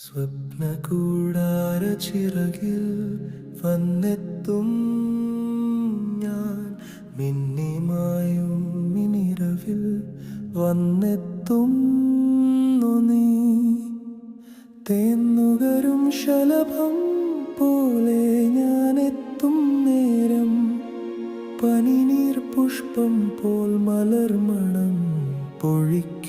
സ്വപ്നകൂടാര ചിറകിൽ വന്നെത്തും ഞാൻ. മിന്നിമായും മിനിരവിൽ വന്നെത്തും നീ. തേന്നുകരും ശലഭം പോലെ ഞാൻ എത്തും നേരം. പനിനീർ പുഷ്പം പോൽ മലർമണം പൊഴിക്കും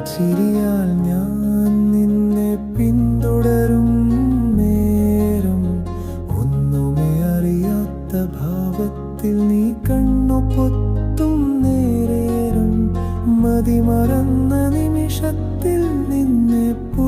കള്ളച്ചിരിയാൽ ഞാൻ നിന്നെ പിന്തുടരും നേരം. ഒന്നുമേ അറിയാത്ത ഭാവത്തിൽ നീ കണ്ണു പൊത്തും നേരം മതിമറന്ന നിമിഷത്തിൽ നിന്നെ പുൽകും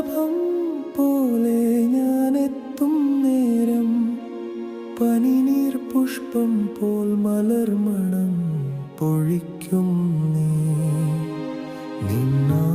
ശലഭം പോലെ ഞാൻ എത്തും നേരം. പനിനീർ പുഷ്പം പോൽ മലർമണം പൊഴിക്കും നീ. നിന്നാമ്പൽ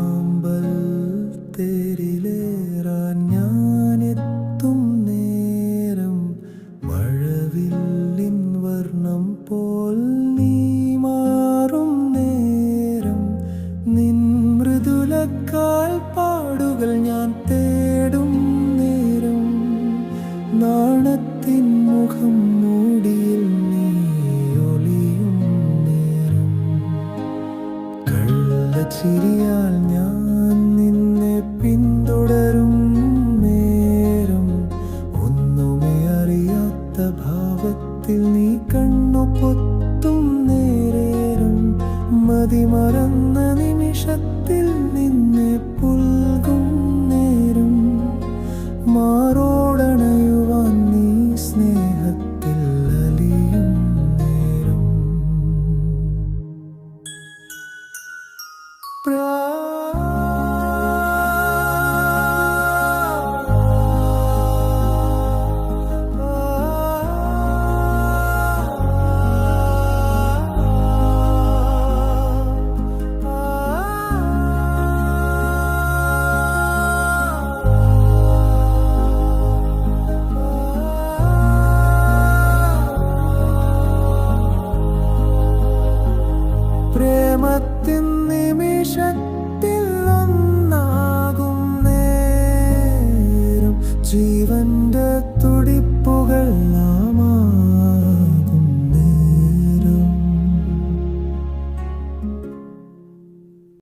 നാണത്തിൻ മുഖം മൂടിയിൽ നീ ഒളിയും നേരം. കള്ളച്ചിരിയാൽ ഞാൻ നിന്നെ പിന്തുടരും നേരം. ഒന്നുമേ അറിയാത്ത ഭാവത്തിൽ നീ കണ്ണു പൊത്തും നേരം മതിമറന്ന നിമിഷത്തിൽ നിന്നെ പ്രേമത്തിൻ നിമിഷത്തിൽ ഒന്നാകും നേരം ജീവൻ